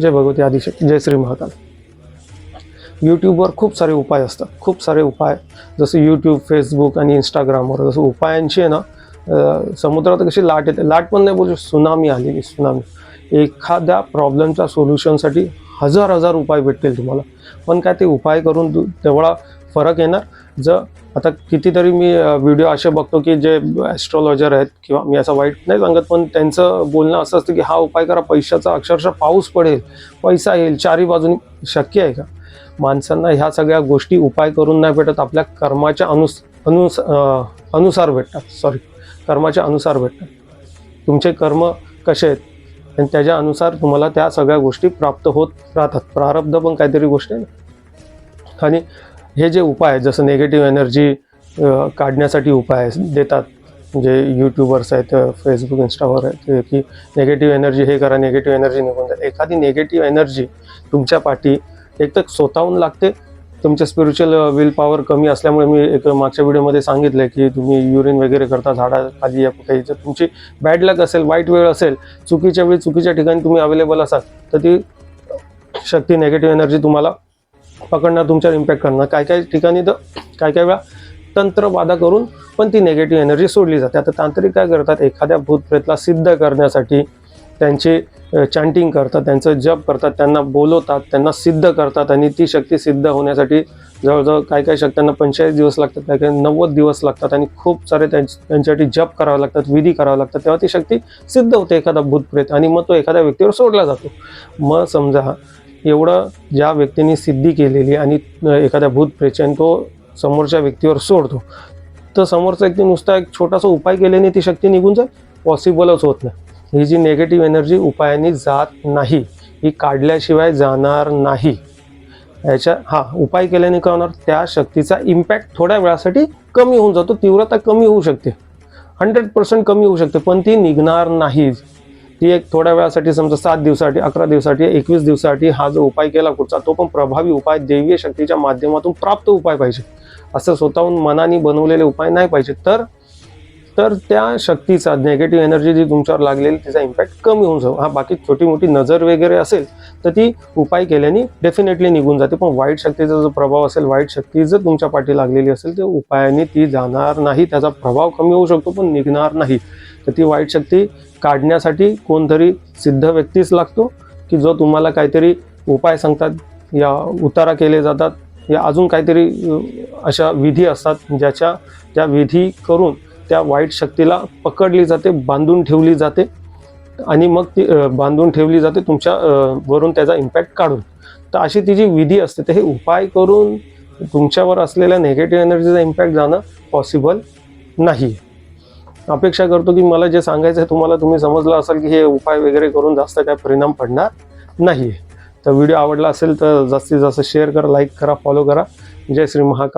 जय भगवती आदिशक्ती जय श्री महाकाल. यूट्यूबवर खूप सारे उपाय असतात. खूप सारे उपाय. जसं यूट्यूब फेसबुक आणि इंस्टाग्रामवर जसं उपायांची आहे ना समुद्रात कशी लाट येते. लाट पण नाही बोलू सुनामी आलेली सुनामी. एखाद्या प्रॉब्लेमच्या सोल्युशनसाठी हजार हजार उपाय भेटतील तुम्हाला. पण काय ते उपाय करून तू तेवढा फरक येणार जर आता कितीतरी मी व्हिडिओ असे बघतो की जे ॲस्ट्रॉलॉजर आहेत किंवा मी असं वाईट नाही सांगत पण त्यांचं बोलणं असं असतं की हा उपाय करा पैशाचा अक्षरशः पाऊस पडेल पैसा येईल चारी बाजूनी शक्य आहे का? माणसांना ह्या सगळ्या गोष्टी उपाय करून नाही भेटत आपल्या कर्माच्या अनुस अनुस अनुसार भेटतात सॉरी कर्माच्या अनुसार भेटतात. तुमचे कर्म कसे आहेत? आणि त्याच्या अनुसार तुम्हाला त्या सगळ्या गोष्टी प्राप्त होत राहतात. प्रारब्ध पण काहीतरी गोष्ट आहे ना? आणि हे जे उपाय आहेत जसं निगेटिव्ह एनर्जी काढण्यासाठी उपाय देतात जे यूट्यूबर्स आहेत फेसबुक इंस्टावर आहेत की निगेटिव्ह एनर्जी हे करा निगेटिव्ह एनर्जी निघून जाईल. एखादी निगेटिव्ह एनर्जी तुमच्या पाठी एक तर स्वतःहून लागते. तुमचे स्पिरिच्युअल विल पॉवर कमी असल्यामुळे मी एक मागच्या व्हिडिओमध्ये सांगितलं की तुम्ही युरिन वगैरे करता झाडाखाली या कुठेही. जर तुमची बॅड लक असेल वाईट वेळ असेल चुकीच्या वेळी चुकीच्या ठिकाणी तुम्ही अवेलेबल असाल तर ती शक्ती निगेटिव्ह एनर्जी तुम्हाला पकडणार तुमच्यावर इम्पॅक्ट करणार काय काय ठिकाणी तर काय काय वेळा तंत्रबाधा करून पण ती निगेटिव्ह एनर्जी सोडली जाते. आता तांत्रिक काय करतात? एखाद्या भूतप्रेतला सिद्ध करण्यासाठी त्यांचे चॅन्टिंग करतात त्यांचं जप करतात त्यांना बोलवतात त्यांना सिद्ध करतात आणि ती शक्ती सिद्ध होण्यासाठी जवळजवळ काय काय शक्त्यांना पंचेचाळीस दिवस लागतात काय काय नव्वद दिवस लागतात आणि खूप सारे त्यांच्यासाठी जप करावे लागतात विधी करावे लागतात. तेव्हा ती शक्ती सिद्ध होते एखादा भूतप्रेत आणि मग तो एखाद्या व्यक्तीवर सोडला जातो. मग समजा एवढं ज्या व्यक्तीने सिद्धी केलेली आणि एखाद्या भूतप्रेतची तो समोरच्या व्यक्तीवर सोडतो तर समोरचा व्यक्ती नुसता एक छोटासा उपाय केल्याने ती शक्ती निघून जाईल? पॉसिबलच होत नाही. ही जी निगेटिव्ह एनर्जी उपायाने जात नाही ही काढल्याशिवाय जाणार नाही. याच्या हा उपाय केल्याने काय होणार? त्या शक्तीचा इम्पॅक्ट थोड्या वेळासाठी कमी होऊन जातो तीव्रता कमी होऊ शकते. हंड्रेड पर्सेंट कमी होऊ शकते पण ती निघणार नाही. ती एक थोड्या वेळासाठी समजा सात दिवसासाठी अकरा दिवसासाठी एकवीस दिवसासाठी हा जो उपाय केला कुठचा तो पण प्रभावी उपाय दैवीय शक्तीच्या माध्यमातून प्राप्त उपाय पाहिजे. असं स्वतःहून मनाने बनवलेले उपाय नाही पाहिजे. तर तर त्या शक्तीचा नेगेटिव्ह एनर्जी जी तुमच्यावर लागलेली तिचा इम्पॅक्ट कमी होऊन जाऊ हा बाकी छोटी मोठी नजर वगैरे असेल तर ती उपाय केल्याने डेफिनेटली निघून जाते. पण वाईट शक्तीचा जो प्रभाव असेल वाईट शक्ती जर तुमच्या पाठी लागलेली असेल तर उपायाने ती जाणार नाही. त्याचा प्रभाव कमी होऊ शकतो पण निघणार नाही. तर ती वाईट शक्ती काढण्यासाठी कोणतरी सिद्ध व्यक्तीच लागतो की जो तुम्हाला काहीतरी उपाय सांगतात या उतारा केले जातात या अजून काहीतरी अशा विधी असतात ज्याच्या त्या विधी करून त्या वाईट शक्तीला पकडली जाते बांधून ठेवली जाते. आणि मग ती बांधून ठेवली जाते तुमच्या वरून त्याचा इम्पॅक्ट काढून. तर अशी ती जी विधी असते तर हे उपाय करून तुमच्यावर असलेल्या निगेटिव्ह एनर्जीचा इम्पॅक्ट जाणं पॉसिबल नाही. अपेक्षा करतो की मला जे सांगायचं आहे तुम्हाला तुम्ही समजलं असेल की हे उपाय वगैरे करून जास्त काय परिणाम पडणार नाही तर व्हिडिओ आवडला असेल तर जास्तीत जास्त शेअर करा लाईक करा फॉलो करा. जय श्री महाकाल.